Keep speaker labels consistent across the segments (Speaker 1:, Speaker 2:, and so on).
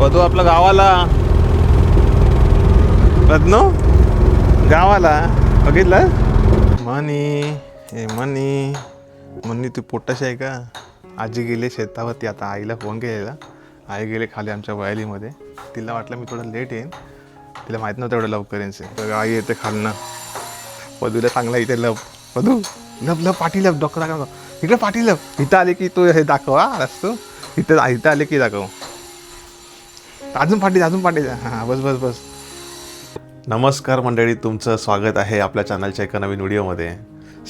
Speaker 1: पदू आपलं गावाला. पद्नो गावाला. बघितलं? मनी. हे मनी. मनी तू पोटाशी आहे का? आजी गेले शेतावरती आता आईला फोन केलेला. आई गेले खाली आमच्या वयालीमध्ये. तिला वाटलं मी थोडं लेट येईन. तिला माहीत नव्हतं एवढं लवकर येईन तर आई येते खालनं. पदूला चांगला इथे लव. पदू लव लव पाठी लव डॉक्टर दाखव इकडे पाठी लव. इथं आले की तू हे दाखव हा रस्तो. इथं इथं आले की दाखव. अजून पाठी अजून पाठी हां बस बस बस. नमस्कार मंडळी तुमचं स्वागत आहे आपल्या चॅनलच्या एका नवीन व्हिडिओमध्ये.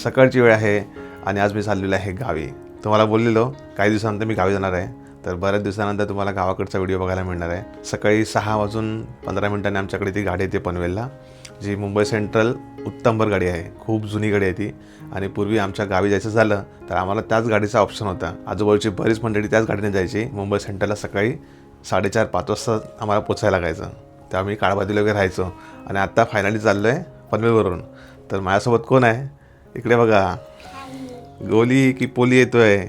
Speaker 1: सकाळची वेळ आहे आणि आज मी चाललेलो आहे गावी. तुम्हाला बोललेलो काही दिवसानंतर मी गावी जाणार आहे. तर बऱ्याच दिवसानंतर तुम्हाला गावाकडचा व्हिडिओ बघायला मिळणार आहे. सकाळी सहा वाजून पंधरा मिनिटांनी आमच्याकडे ती गाडी येते पनवेलला जी मुंबई सेंट्रल उत्तमभर गाडी आहे. खूप जुनी गाडी आहे ती. आणि पूर्वी आमच्या गावी जायचं झालं तर आम्हाला त्याच गाडीचा ऑप्शन होता. आजूबाजूची बरीच मंडळी त्याच गाडीने जायची मुंबई सेंट्रलला सकाळी साडेचार पाच वाजता आम्हाला पोचायला लागायचं. तेव्हा मी काळबादीला वगैरे राहायचो. आणि आत्ता फायनली चाललो आहे पनवेलवरून. तर माझ्यासोबत कोण आहे? इकडे बघा. गोली की पोली येतोय.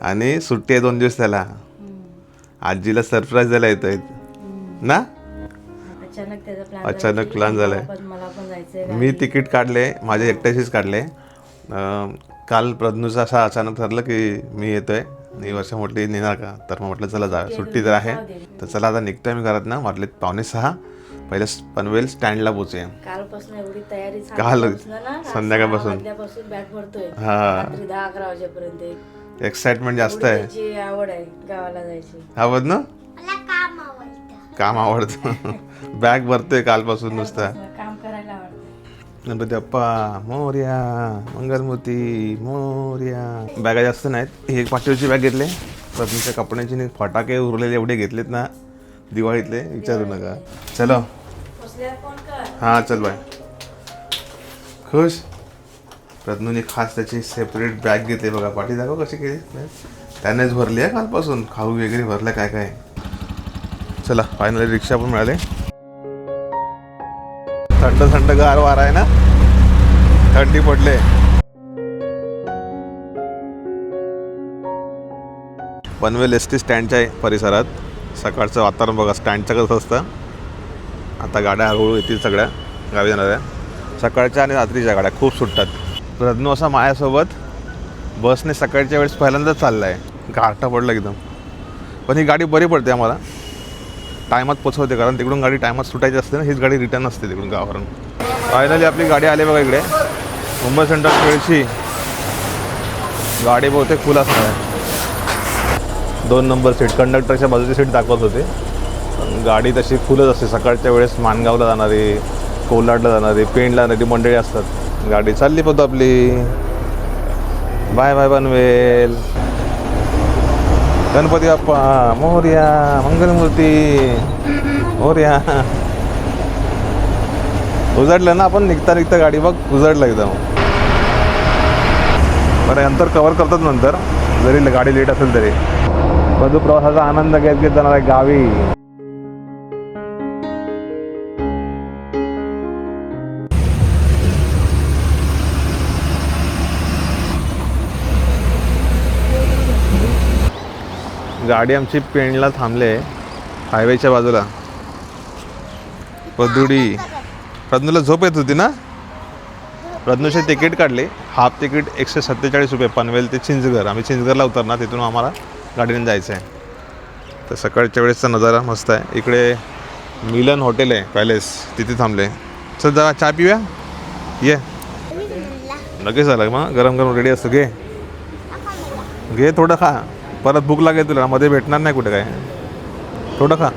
Speaker 1: आणि सुट्टी आहे दोन दिवस त्याला. आजीला सरप्राईज द्यायला येतोय. ना?
Speaker 2: अचानक प्लॅन पण जायचंय
Speaker 1: मी तिकीट काढले. माझे एकट्याशीच काढले. काल प्रज्ञूचं असं अचानक ठरलं की मी येतोय. आणि वर्ष म्हटली नेणार का? तर मग म्हटलं चला जा सुट्टी तर आहे. तर चला आता निघतोय मी घरात ना म्हटले पावणे सहा पहिले पनवेल स्टँडला पोचूया
Speaker 2: कालपासून एवढी तयारी
Speaker 1: काल संध्याकाळपासून.
Speaker 2: बॅग भरतोय.
Speaker 1: हा.
Speaker 2: दहा अकरा वाजेपर्यंत.
Speaker 1: एक्साइटमेंट जास्त आहे.
Speaker 2: आवड आहे गावाला जायची.
Speaker 1: हा बघ ना?
Speaker 3: मला काम आवडतं.
Speaker 1: काम आवडतं. बॅग भरतोय कालपासून नुसता.
Speaker 2: काम
Speaker 1: गणपती अप्पा मोर्या मंगलमूर्ती मोर्या. बॅगा जास्त नाहीत. हे एक पाठीवरची बॅग घेतले. पत्नीच्या कपड्यांची आणि फटाके उरलेले एवढे घेतलेत ना. दिवाळीतले. विचारू नका. चलो. हां चल बाय. खुश? रत्नूने खास त्याची सेपरेट बॅग घेतली. बघा पाठी दाखव कशी केली. त्यानेच भरली आहे कालपासून. खाऊ वगैरे भरलं काय काय. चला फायनली रिक्षा पण मिळाले. थंड थंड गार वारा आहे ना? थंडी पडले. पनवेल एस टी स्टँडच्या परिसरात. सकाळचं वातावरण बघा स्टँडचं कसं असतं. आता गाड्या हळूहळू येतील सगळ्या. गावी जाणाऱ्या सकाळच्या आणि रात्रीच्या गाड्या खूप सुटतात. रत्नू असा माझ्यासोबत बसने सकाळच्या वेळेस पहिल्यांदाच चालला आहे गारठा पडलं एकदम. पण ही गाडी बरी पडते आम्हाला. टायमात पोचवते कारण तिकडून गाडी टायमात सुटायची असते ना हीच गाडी रिटर्न असते तिकडून गावावरून. फायनली आपली गाडी आली बघा इकडे. मुंबई सेंट्रल वेळची गाडी बहुतेक फुल असणार आहे. दोन नंबर सीट कंडक्टरच्या बाजूची सीट दाखवत होते. गाडी तशी फुलच असते. सकाळच्या वेळेस माणगावला जाणारी कोलाडला जाणारी पेणला जाणारी मंडळी असतात. गाडी चालली पद्धत आपली. बाय बाय बनवेल. गणपती बाप्पा मोर्या मंगलमूर्ती मोर्या. उजडलं ना आपण निघता निघता गाडी बघ उजडलं एकदम. बरं नंतर कवर करतात नंतर. जरी गाडी लेट असेल तरी. मधु प्रवासाचा आनंद घेत घेत जाणार आहे गावी. गाडी आमची पेणला थांबले हायवेच्या बाजूला. पदुडी रत्नूला झोप येत होती ना? रत्नूचे तिकीट काढले. हाफ तिकीट एकशे सत्तेचाळीस रुपये पनवेल ते चिंचगर आम्ही चिंचगरला उतरणार तिथून आम्हाला गाडीने जायचं आहे तर सकाळच्या वेळेसचा नजारा मस्त आहे. इकडे मिलन हॉटेल आहे पॅलेस. तिथे थांबले. चल जरा चहा पिऊया? ये. लगेच आला मग? गरम गरम रेडी असतो घे. घे थोडं खा. परत भूक लागेल तुला मध्ये भेटणार नाही कुठे काय. थोडं खा.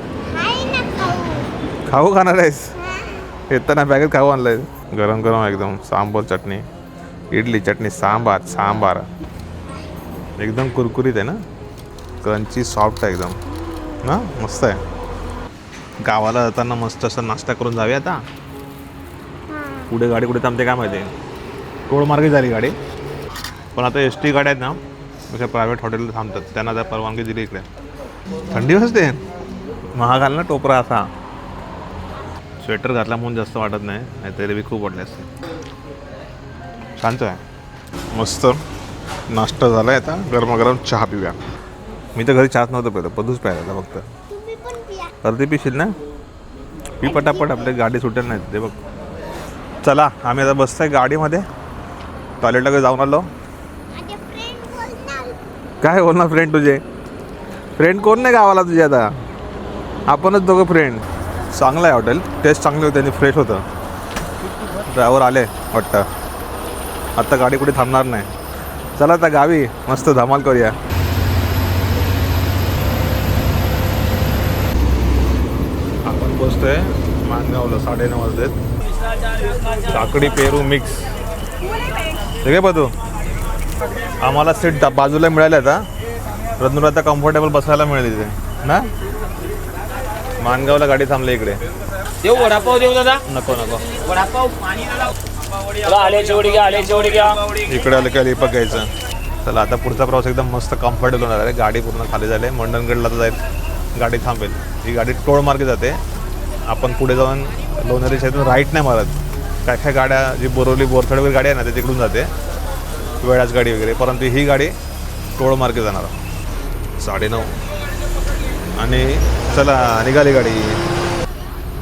Speaker 3: खाऊ.
Speaker 1: खाणार आहेस? येताना बॅगेत खाऊ आणलंय. गरम गरम एकदम सांबर चटणी इडली चटणी सांबार सांबार. एकदम कुरकुरीत आहे ना? क्रंची सॉफ्ट आहे एकदम. ना मस्त आहे. गावाला जाताना मस्त असं नाश्ता करून जाऊया आता. पुढे गाडी कुठे थांबते काय माहिती? टोळमार्गे झाली गाडी. पण आता एस टी गाड्या आहेत ना अशा प्रायव्हेट हॉटेलला थांबतात. त्यांना जर परवानगी दिली इकडे. थंडी वाजते. महागाल ना टोपरा असा. स्वेटर घातला म्हणून जास्त वाटत नाही. नाहीतरी बी खूप वाटले असते. शांत आहे. मस्त. नाश्ता झाला आहे आता. गरमागरम चहा पिऊया. मी तर घरी चहाच नव्हतं पहिलं पदूच प्यायला फक्त. अर्धी पिशील ना? पी पटापट. आपली गाडी सुटेल नाही. ते बघ. चला आम्ही आता बसतोय गाडीमध्ये. टॉयलेटला जाऊन आलो. काय बोलणार फ्रेंड तुझे? फ्रेंड कोण नाही गावाला तुझे आता? आपणच दोघं फ्रेंड चांगलं आहे हॉटेल टेस्ट चांगली होती आणि फ्रेश होतं. ड्रायव्हर आले वाटतं. आत्ता गाडी कुठे थांबणार नाही. चला आता गावी. मस्त धमाल करूया. आपण बसतोय मानगावला साडेनऊ वाजलेत. काकडी पेरू मिक्स ठीक आहे बघू आम्हाला सीट बाजूला मिळाल्या आता. रत्नूर आता कम्फर्टेबल बसायला मिळेल तिथे ना? मानगावला गाडी थांबली इकडे.
Speaker 4: देऊ वडापाव देऊ दादा.
Speaker 1: नको नको.
Speaker 4: वडापाव पाणी घ्या घ्या.
Speaker 1: इकडे आलं का लिपक घ्यायचं चला आता पुढचा प्रवास एकदम मस्त कम्फर्टेबल होणार आहे. गाडी पूर्ण खाली झाली. मंडणगडला तर जाईल. गाडी थांबेल. ही गाडी टोळ मार्गे जाते. आपण पुढे जाऊन लोणारी शेतून राईट नाही मारत. काय काय गाड्या जी बोरवली बोरथड वगैरे गाडी आहे ना ते तिकडून जाते. वेळाच गाडी वगैरे परंतु ही गाडी टोळमार्गे जाणार. साडेनऊ. आणि चला निघाली गाडी.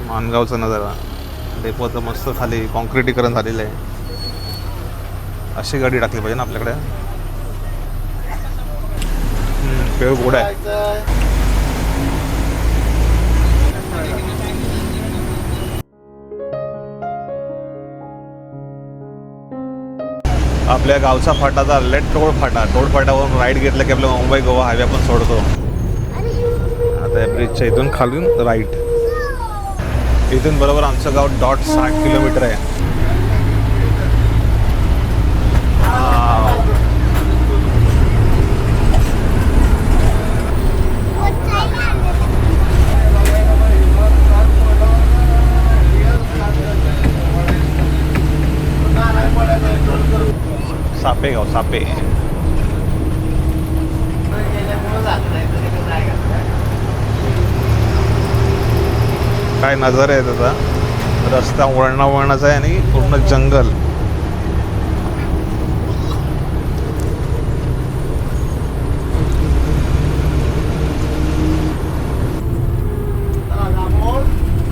Speaker 1: मानगावचा नजारा. डेपोचं मस्त खाली कॉन्क्रिटीकरण झालेलं आहे. अशी गाडी टाकली पाहिजे ना आपल्याकडे. वेळ गोड आहे. आपल्या गावचा फाटा झाला आहे टोळ फाटा. टोळ फाटावरून राईट घेतलं की आपलं मुंबई गोवा हायवे आपण सोडतो. आता या ब्रिजच्या इथून खालून राईट इथून बरोबर आमचं गाव डॉट साठ किलोमीटर आहे. सापे गाव सापे काय नजर आहे त्याचा. रस्ता वळणा वळणाचा आहे आणि पूर्ण जंगल.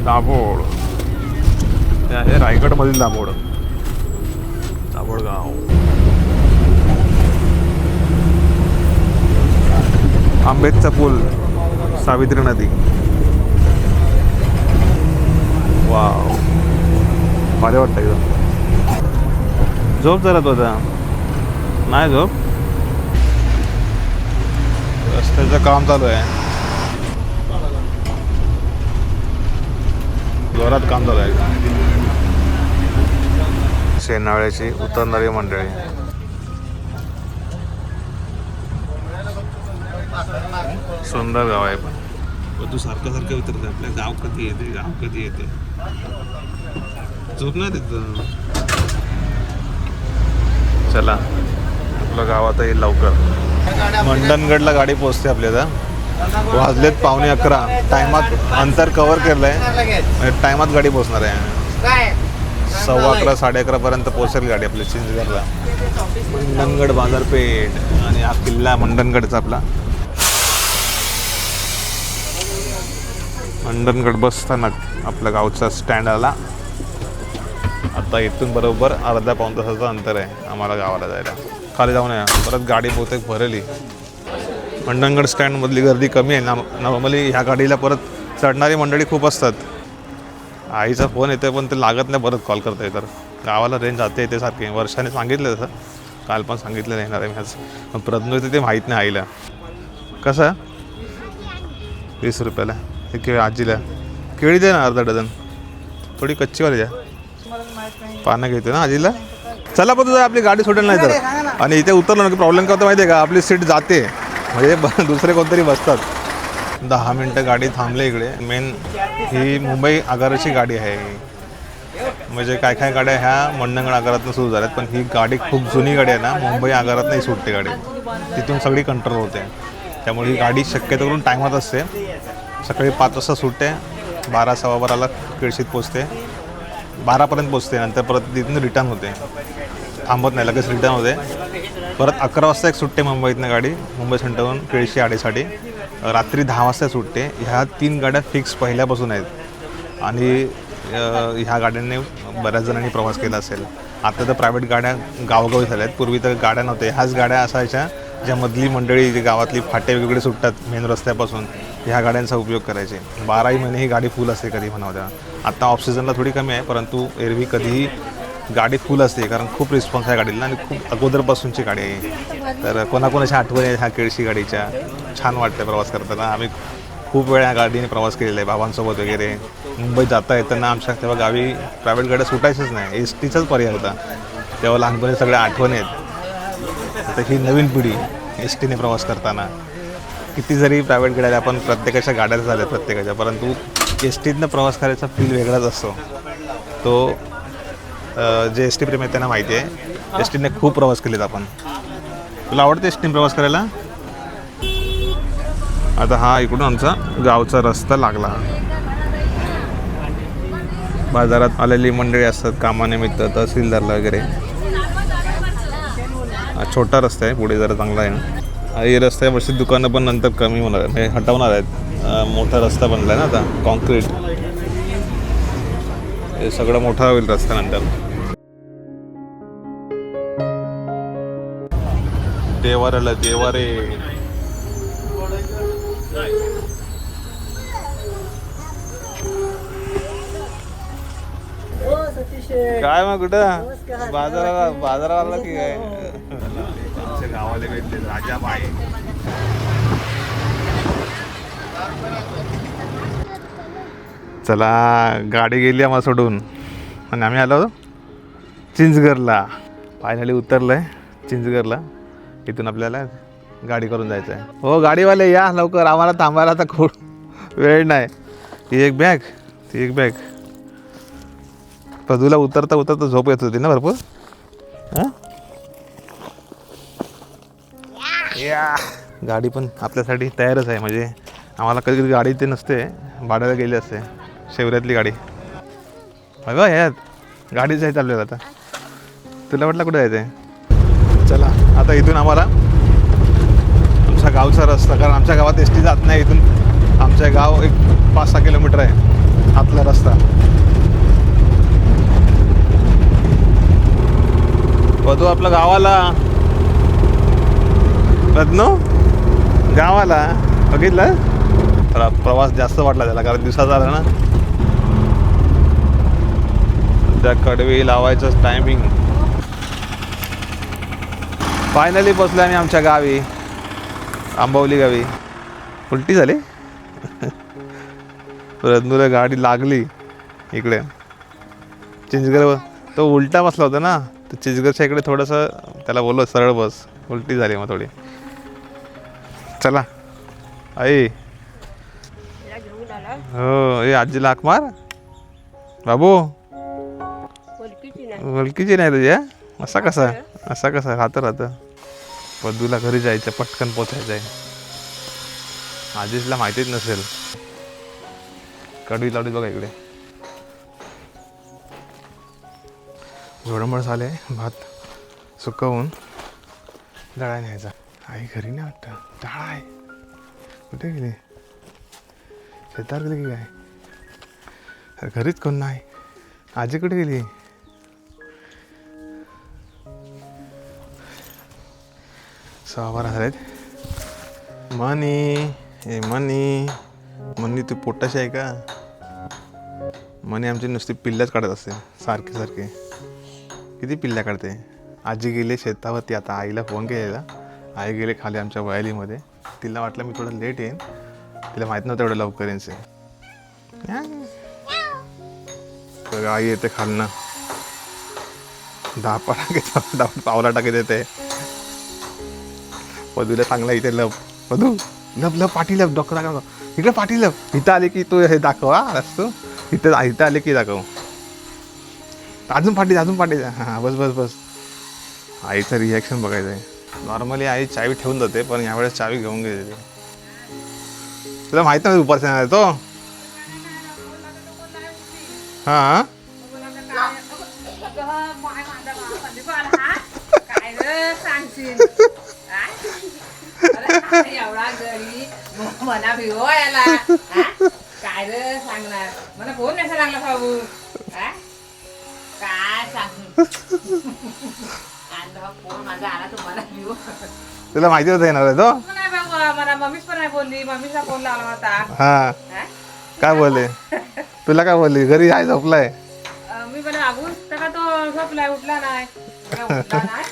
Speaker 1: दाभोळ. ते आहे रायगडमधील दाभोळ. दाभोळ आंबेतचा आंबेडचा पूल सावित्री नदी. वाव. भारी वाटतं एकदम. झोप जरा तो आता. नाही झोप? रस्त्याचं काम चालू आहे. जोरात काम चालू आहे. शेनावळ्याची उतरणारी मंडळी. सुंदर गाव आहे पण. तू सारखं सारखं उतरत आपल्या गाव कधी येते गाव कधी येते? झोप नाही तिथं चला आपलं गावात येईल लवकर. मंडणगडला गाडी पोचते आपल्याला वाजलेत पावणे अकरा. टायमात अंतर कव्हर केलंय. टायमात गाडी पोचणार आहे. सव्वा अकरा साडे अकरा पर्यंत पोहोचेल गाडी आपल्या चिंचगडला. मंडणगड बाजारपेठ आणि हा किल्ला मंडणगडचा आपला. मंडनगड बस स्थानक आपल्या गावचा स्टँड आला आता इथून बरोबर अर्धा पाऊण तासाचं अंतर आहे आम्हाला गावाला जायला. खाली जाऊन या. परत गाडी बहुतेक भरली. मंडनगड स्टँडमधली गर्दी कमी आहे. ना नॉर्मली ह्या गाडीला परत चढणारी मंडळी खूप असतात. आईचा फोन येतोय पण ते लागत नाही परत कॉल करता तर गावाला रेंज जाते येते सारखे. वर्षाने सांगितलं तसं. काल पण सांगितलं येणार आहे मी आज. पण प्रज्ञ ते माहीत नाही आईला. कसं? वीस रुपयाला. हे केळी आजीला. केळी दे ना अर्धा डझन. थोडी कच्चीवाली द्या. पानं घेते ना आजीला? चला पण आपली गाडी सुटेल नाही तर. आणि इथे उतरलो ना की प्रॉब्लेम काय होतो माहिती आहे का? आपली सीट जाते. म्हणजे दुसरे कोणतरी बसतात. दहा मिनटं गाडी थांबले इकडे. मेन ही मुंबई आगाराची गाडी आहे. म्हणजे काय काय गाड्या ह्या मंडणगड आगारातून सुरू झाल्यात पण ही गाडी खूप जुनी गाडी आहे ना. मुंबई आगारात नाही सुटते गाडी. तिथून सगळी कंट्रोल होते. त्यामुळे ही गाडी शक्यतो करून टायमात असते. सकाळी पाच वाजता सुटते. बारा सव्वा बाराला केळशीत पोचते. बारापर्यंत पोचते. नंतर परत तिथून रिटर्न होते. थांबत नाही. लगेच रिटर्न होते. परत अकरा वाजता एक सुटते मुंबईतनं गाडी. मुंबई सेंटरहून केळशी आडेसाठी रात्री दहा वाजता सुटते. ह्या तीन गाड्या फिक्स पहिल्यापासून आहेत. आणि ह्या गाड्यांनी बऱ्याच जणांनी प्रवास केला असेल. आता तर प्रायव्हेट गाड्या गावोगावी झाल्या आहेत पूर्वी तर गाड्या नव्हत्या. ह्याच गाड्या असायच्या ज्या मधली मंडळी जी गावातली फाटे वेगवेगळे सुटतात मेन रस्त्यापासून. ह्या गाड्यांचा उपयोग करायचे. बाराही महिने ही गाडी फुल असते कधी म्हणा द्या आत्ता ऑफ सीझनला थोडी कमी आहे परंतु एरवी कधीही गाडी फुल असते कारण खूप रिस्पॉन्स आहे गाडीला आणि खूप अगोदरपासूनची गाडी आहे तर कोणाकोणाच्या आठवणी आहेत ह्या केळशी गाडीच्या? छान वाटतं प्रवास करताना. आम्ही खूप वेळा ह्या गाडीने प्रवास केलेला आहे बाबांसोबत वगैरे. मुंबईत जाता येताना आमच्या तेव्हा गावी प्रायव्हेट गाड्या सुटायचंच नाही. एस टीचाच पर्याय होता. तेव्हा लहानपणी सगळ्या आठवणी आहेत. आता ही नवीन पिढी एस टीने प्रवास करताना. किती जरी प्रायव्हेट गाड्या आपण प्रत्येकाच्या गाड्या झाल्या प्रत्येकाच्या परंतु एस टीतनं प्रवास करायचा फील वेगळाच असतो. तो जे एस टी प्रेम आहे त्यांना माहिती आहे. एस टीने खूप प्रवास केलेत आपण. तुला आवडते एस टीने प्रवास करायला? आता हा इकडून आमचा गावचा रस्ता लागला. बाजारात आलेली मंडळी असतात कामानिमित्त तहसीलदारला वगैरे. हा छोटा रस्ता आहे पुढे जरा चांगला आहे. हे रस्त्यावरची दुकानं पण नंतर कमी होणार आहेत. हे हटवणार आहेत. मोठा रस्ता बनला आहे ना आता कॉन्क्रीट. हे सगळं मोठा होईल रस्ता नंतर. देवाराला देवारे. काय मग कुठं? बाजाराला बाजाराला की काय? आमच्या गावाला भेटले राजा बाई. चला गाडी गेली आम्हाला सोडून. आणि आम्ही आलो चिंचगरला. फायनली उतरलं आहे चिंचगरला. इथून आपल्याला गाडी करून जायचं आहे हो गाडीवाले या लवकर. आम्हाला थांबायला आता खूप वेळ नाही. एक बॅग ती एक बॅग प्रदूला उतरता उतरता झोप येत होती ना भरपूर? हां? या गाडी पण आपल्यासाठी तयारच आहे. म्हणजे आम्हाला कधी कधी गाडी ते नसते. भाड्याला गेली असते. शेवऱ्यातली गाडी. अगं यात गाडीच आहे आपल्याला आता. तुला वाटलं कुठे जायचं आहे चला आता इथून आम्हाला आमचा गावचा रस्ता कारण आमच्या गावात एस टी जात नाही. इथून आमच्या गाव एक पाच सहा किलोमीटर आहे. आतला रस्ता. तू आपलं गावाला. रत्नो? गावाला. बघितलं? थोडा प्रवास जास्त वाटला त्याला कारण दिवसा झाला ना. त्या कडवी लावायचं टायमिंग फायनली पोचलो आम्ही आमच्या गावी. आंबवली गावी. उलटी झाली? रत्नूला गाडी लागली इकडे. चिंचगर तो उलटा बसला होता ना. तर चिंचगरच्या इकडे थोडंसं त्याला बोललो सरळ बस. उलटी झाली मग थोडी. चला. आई. हो ए आजीला हाक मार. बाबू. वलकीची नाही तुझ्या असा कसा? असा कसा? राहतं राहतं. पदूला घरी जायचं पटकन पोचायचं आहे आजीसला माहितीच नसेल. कडवी लावली बघा इकडे. झोडंबळ झाले भात सुकवून दळा न्यायचा. आई घरी नाही वाटतं टाळ आहे कुठे गेली? शेतात गेली की काय? अरे घरीच कोण नाही. आजी कुठे गेली? सहा बारा झालेत. मनी ए मनी. मनी तू पोटाशी आहे का? मनी आमची नुसती पिल्ल्याच काढत असते. सारखे सारखे. किती पिल्ल्या काढते? आजी गेली शेतावरती. आता आईला फोन केलेला. आई गेले खाली आमच्या वयालीमध्ये. तिला वाटलं मी थोडं लेट येईन. तिला माहीत नव्हतं एवढं लवकर येईन से तर आई येते खालनं. दहा पाडा दहा पावला टाकत येते. पदूला चांगला इथे लप. पदू लप लप पाठी लप डॉक्टर दाखव. इकडे पाठी लप. इथं आले की तू हे दाखव हा इथं इथं आले की दाखव. अजून पाठी अजून पाठी हां बस बस बस. आईचं रिॲक्शन बघायचं आहे नॉर्मली आई चावी ठेवून जाते पण यावेळेस चावी घेऊन गेली तुला माहीत नाही दुपारच्या आहे तो हां
Speaker 5: एवढा याला? काय रे सांगणार मला फोन नाही लागला भाऊ? काय सांग आणला फोन माझा आला तुम्हाला भिव
Speaker 1: तुला माहिती होतं येणार आहे तो?
Speaker 5: नाही बाबा मला मम्मीच पण नाही बोलली. मम्मीचा फोन लावला होता.
Speaker 1: हा.
Speaker 5: हा?
Speaker 1: काय बोलले? तुला काय बोलली? घरी आहे झोपलाय?
Speaker 5: अं, मी पण तो झोपलाय उठला नाही. उठला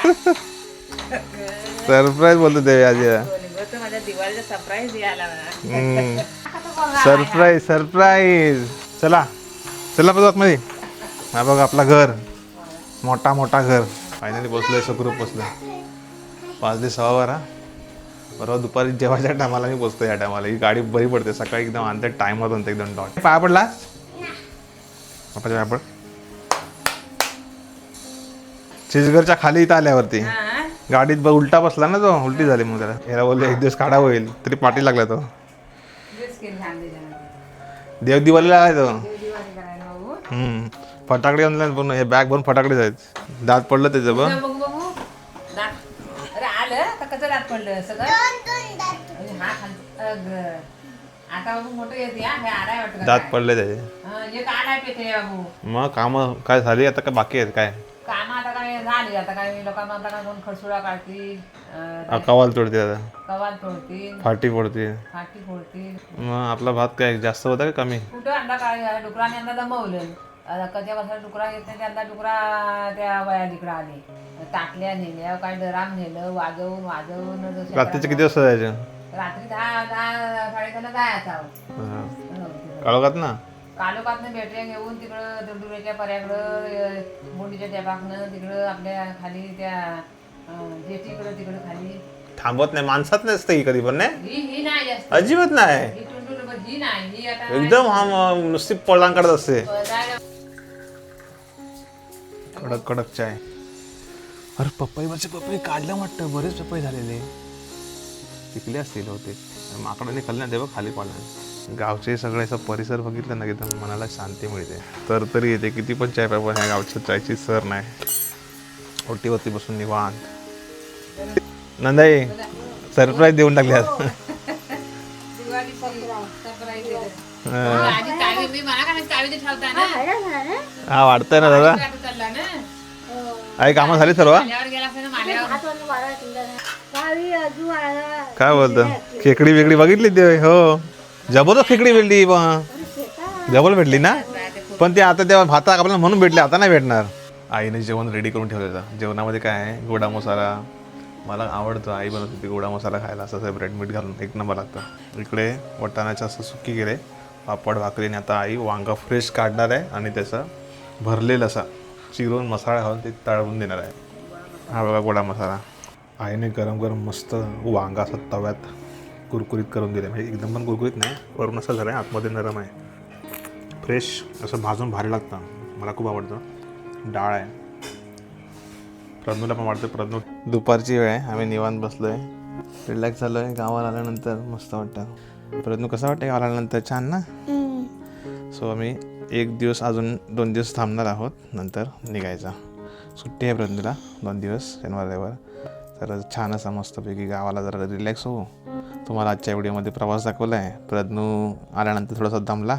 Speaker 1: सरप्राईज बोलतो देवी आजी
Speaker 5: बोलली, बरं तर माझ्या दिवाळीचा सरप्राईज द्यायला मला
Speaker 1: सरप्राईज सरप्राईज. चला. चला बघमध्ये हा बघ आपला घर. मोठा मोठा घर. फायनली बसलोय सुखरूप बसलोय पाच ते सहा बारा. बरोबर दुपारी जेवायच्या टायमाला मी बसतो या टायमाला ही गाडी बरी पडते. सकाळी एकदम आणते टायमात आणते एकदम डॉट पाया पडला पाया पड. चिजगरच्या खाली इथं आल्यावरती? गाडीत ब उलटा बसला ना तो. उलटी झाली मग त्याला. याला बोलले एक दिवस काढा होईल. तरी पाठी लागला तो. देव दिवाळीला आहे तो. हम्म. फटाकडे आणले पूर्ण हे बॅग भरून फटाकडे आहेत दात पडलं त्याचं बघ
Speaker 5: बघू बघू. दात. अरे आलं? का कसं दात पडलं? सगळं? अरे हा खाली. अगं. आता बाबू मोठं येते हा? हे आडाय वाटतं
Speaker 1: दात पडले त्याचे.
Speaker 5: हा, एक आडाय पेते बाबू.
Speaker 1: मग काम काय झाली? आता काय बाकी आहेत काय?
Speaker 5: काम आता काय झाली? आता काय लोकांना आता काय कोण खडसुळा काढतील अं,
Speaker 1: अकावाल तोडते आता.
Speaker 5: कवाल तोडतील
Speaker 1: फाटी फोडते
Speaker 5: फाटी फोडतील.
Speaker 1: मग आपला भात काय जास्त होता का कमी?
Speaker 5: कुठं अंडा काय डुकराने अंडा दमवलं. कच्या कशा डुकरा येत नाही त्यांना डुकरा त्या वया तिकडं आले. टाकल्या नेल्या काय डराम नेलं वाजवून वाजवून जसं
Speaker 1: रात्रीचे किती वाजता जायचे?
Speaker 5: रात्री दहा दहा साडेदहाला जायचा.
Speaker 1: काळोखात ना
Speaker 5: कालोखातनं बॅटऱ्या घेऊन तिकडं दुडुऱ्याच्या पर्याकडं मोंडीच्या टॅपाकनं तिकडं आपल्या खाली त्या अं, जेटीकडं तिकडं खाली.
Speaker 1: थांबत नाही माणसात नसतं ही कधी पण नाही?
Speaker 5: ही ही नाही जास्त.
Speaker 1: अजिबात नाही.
Speaker 5: ही टुंडुल पण ही नाही ही आता
Speaker 1: एकदम हा म- नुसती पळांग काढत असते कडक कडक चाय. अरे पपईवरचे पपई काढलं वाटतं बरेच पपई झालेले. पिकले असतील होते माकडाने खाल्ले ना ते बघ खाली पाडलं. गावचे सगळे असं परिसर बघितलं ना की एकदम मनाला शांती मिळते. तर तरी येते किती पण चाय प्या पण ह्या गावच्या चायची सर नाही. ओटीवरती बसून निवांत. नंदाई सरप्राईज देऊन टाकली आज. हा. हा वाढतंय ना दादा. आई कामं झाली सर्व? काय बोलतो? खेकडी वेगळी बघितली ते? हो. जबरदस्त खेकडी भेटली पण. जबल भेटली ना? पण ते आता तेव्हा भाता आपल्याला म्हणून भेटले आता नाही भेटणार. आईने जेवण रेडी करून ठेवलं होतं जेवणामध्ये काय आहे? गोडा मसाला. मला आवडतं. आई बनवत होती गोडा मसाला खायला. असं सेपरेट मीठ घालून. एक नंबर लागतं इकडे वटाण्याचं असं सुकी गेले पापड भाकरी आणि आता आई वांगा फ्रेश काढणार आहे आणि त्याचं भरलेलं असा चिरून मसाला घालून ते तळवून देणार आहे. हा बघा गोडा मसाला. आईने गरम गरम मस्त वांगा असं तव्यात कुरकुरीत करून दिले. म्हणजे एकदम पण कुरकुरीत नाही वरून असं झालं आहे आतमध्ये नरम आहे. फ्रेश असं भाजून भारी लागतं. मला खूप आवडतं. डाळ आहे. प्रज्ञूला पण वाटतं प्रज्ञू दुपारची वेळ आहे. आम्ही निवांत बसलो आहे रिलॅक्स झालो आहे गावाला आल्यानंतर मस्त वाटतं. प्रज्ञू कसं वाटतं गावाला आल्यानंतर? छान ना? सो आम्ही एक दिवस अजून दोन दिवस थांबणार आहोत. नंतर निघायचा. सुट्टी आहे प्रज्ञूला दोन दिवस शनिवार रविवार. तर छान असा मस्तपैकी गावाला जरा रिलॅक्स होऊ. तुम्हाला आजच्या व्हिडिओमध्ये प्रवास दाखवला आहे. प्रज्ञू आल्यानंतर थोडासा दमला.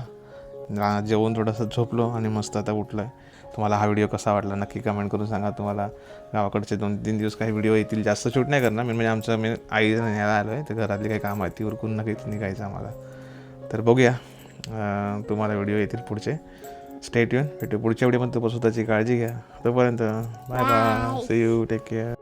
Speaker 1: जेवून थोडंसं झोपलो आणि मस्त आता उठलो आहे तुम्हाला हा व्हिडिओ कसा वाटला नक्की कमेंट करून सांगा. तुम्हाला गावाकडचे दोन तीन दिवस काही व्हिडिओ येतील जास्त शूट नाही करणार. मी म्हणजे आमचं मी आई न्यायला आलो आहे तर घरातली काही कामं आहे ती उरकून नक्कीच निघायचं आम्हाला. तर बघूया. तुम्हाला व्हिडिओ येतील पुढचे. स्टेट येऊन भेटू पुढच्या व्हिडिओमध्ये. तोपर्यंत स्वतःची काळजी घ्या. तोपर्यंत bye bye see you take care